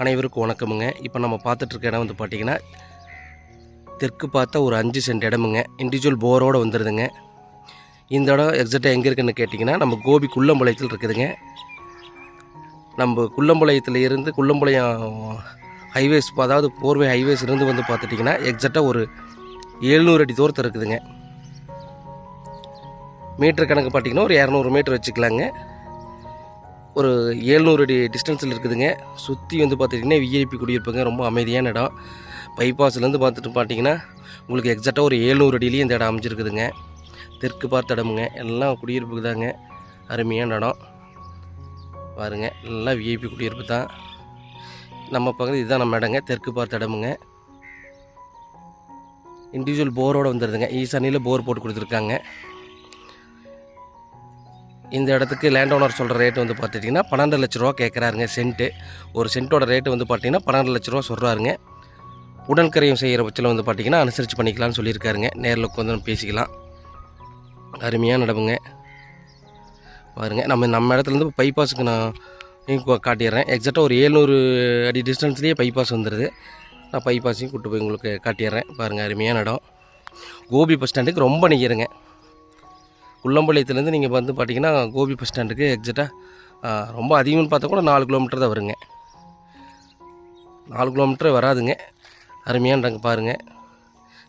அனைவருக்கும் வணக்கமுங்க. இப்போ நம்ம பார்த்துட்ருக்க இடம் வந்து பார்த்திங்கன்னா தெற்கு பார்த்தா ஒரு அஞ்சு சென்ட் இடமுங்க. இண்டிவிஜுவல் போரோடு வந்துடுதுங்க இந்த இடம் எக்ஸாக்டாக எங்கே இருக்குன்னு கேட்டிங்கன்னா நம்ம கோபி குள்ளம்பாளையத்தில் இருக்குதுங்க. நம்ம குள்ளம்பாளையத்தில் இருந்து குள்ளம்பாளையம் ஹைவேஸ் அதாவது போர்வே ஹைவேஸ் இருந்து வந்து பார்த்துட்டிங்கன்னா எக்ஸாக்டாக ஒரு எழுநூறு அடி தூரத்தில் இருக்குதுங்க. மீட்டர் கணக்கு பார்த்தீங்கன்னா ஒரு இரநூறு மீட்டர் வச்சுக்கலாங்க. ஒரு ஏழ்நூறு அடி டிஸ்டன்ஸில் இருக்குதுங்க. சுற்றி வந்து பார்த்துட்டிங்கன்னா விஐபி குடியிருப்புங்க. ரொம்ப அமைதியான இடம். பைபாஸ்லேருந்து பார்த்துட்டு பார்த்தீங்கன்னா உங்களுக்கு எக்ஸாக்டாக ஒரு ஏழ்நூறு அடியிலேயே இந்த இடம் அமைஞ்சிருக்குதுங்க. தெற்கு பார்த்த இடமுங்க. எல்லாம் குடியிருப்புக்கு தாங்க. அருமையான இடம். பாருங்க எல்லாம் விஐபி குடியிருப்பு தான். நம்ம பகுதி இதுதான் நம்ம இடங்க. தெற்கு பார்த்த இடமுங்க. இண்டிவிஜுவல் போரோடு வந்துடுதுங்க ஈசானியில் போர் போட்டு கொடுத்துருக்காங்க. இந்த இடத்துக்கு லேண்ட் ஓனர் சொல்கிற ரேட்டு வந்து பார்த்துட்டிங்கன்னா பன்னெண்டு லட்ச ரூபா கேட்குறாருங்க சென்ட்டு ஒரு சென்ட்டோட ரேட்டு வந்து பார்த்தீங்கன்னா பன்னெண்டு லட்ச ரூபா சொல்கிறாருங்க உடன்கரையும் செய்கிற பட்சத்தில் வந்து பார்த்தீங்கன்னா அனுசரித்து பண்ணிக்கலாம்னு சொல்லியிருக்காருங்க. நேரில் உட்காந்து பேசிக்கலாம். அருமையான நடவுங்க பாருங்க நம்ம நம்ம இடத்துலேருந்து பைபாஸுக்கு நான் காட்டிடுறேன். எக்ஸாக்டாக ஒரு ஏழ்நூறு அடி டிஸ்டன்ஸ்லேயே பைபாஸ் வந்துடுது நான் பைபாஸையும் கூப்பிட்டு போய் உங்களுக்கு காட்டிடுறேன். பாருங்கள் அருமையான இடம் கோபி பஸ் ஸ்டாண்டுக்கு ரொம்ப நிற்கிறேங்க குள்ளம்பாளையத்துலேருந்து நீங்கள் வந்து பார்த்தீங்கன்னா கோபி பஸ் ஸ்டாண்டுக்கு எக்ஸாக்டாக ரொம்ப அதிகம்னு பார்த்தா கூட நாலு கிலோமீட்டர் தான் வருங்க. நாலு கிலோமீட்டர் வராதுங்க. அருமையான இடங்க பாருங்கள்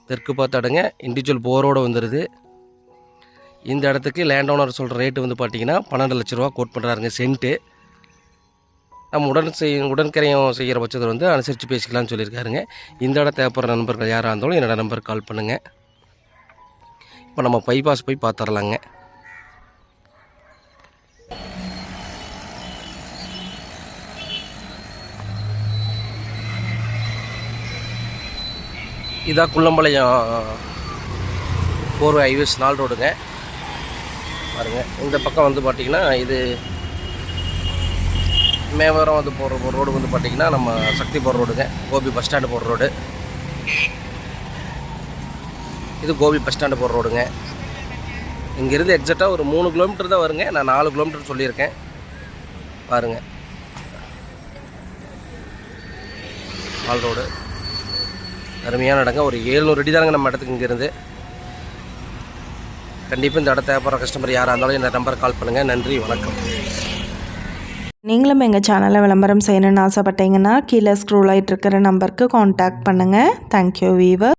தெற்கு பார்த்த இடங்க இண்டிவிஜுவல் போரோடு வந்துடுது இந்த இடத்துக்கு லேண்ட் ஓனர் சொல்கிற ரேட்டு வந்து பார்த்தீங்கன்னா பன்னெண்டு லட்ச ரூபா கோட் பண்ணுறாருங்க சென்ட்டு நம்ம உடன் செய் உடன்கரையும் செய்கிற பட்சத்தில் வந்து அனுசரித்து பேசிக்கலாம்னு சொல்லியிருக்காருங்க. இந்த இடம் தேவைப்படுற நண்பர்கள் யாராக இருந்தாலும் என்னோடய நம்பருக்கு கால் பண்ணுங்கள் இப்போ நம்ம பைபாஸ் போய் பார்த்துடலாங்க இதான் குள்ளம்பாளையம் போர்வை ஹைவேஸ் நாள் ரோடுங்க. பாருங்க இந்த பக்கம் வந்து பார்த்தீங்கன்னா இது மேவரம் வந்து போகிற ரோடு வந்து பார்த்தீங்கன்னா நம்ம சக்தி போகிற ரோடுங்க கோபி பஸ் ஸ்டாண்டு போகிற ரோடு. இது கோபி பஸ் ஸ்டாண்டு போகிற ரோடுங்க. இங்கேருந்து எக்ஸாக்டாக ஒரு மூணு கிலோமீட்டர் தான் வருங்க. நான் நாலு கிலோமீட்டர் சொல்லியிருக்கேன். பாருங்கள் ஆல் ரோடு அருமையான இடங்க. ஒரு ஏழ்நூறு அடி தாங்க நம்ம இடத்துக்கு இங்கேருந்து. கண்டிப்பாக இந்த இடத்த தேவைப்படுற கஸ்டமர் யாராக இருந்தாலும் இந்த நம்பர் கால் பண்ணுங்கள் நன்றி வணக்கம். நீங்களும் எங்கள் சேனலை விளம்பரம் செய்யணும்னு ஆசைப்பட்டீங்கன்னா கீழே ஸ்க்ரூல் ஆகிட்டு இருக்கிற நம்பருக்கு காண்டாக்ட் பண்ணுங்கள் தேங்க்யூ வீவர்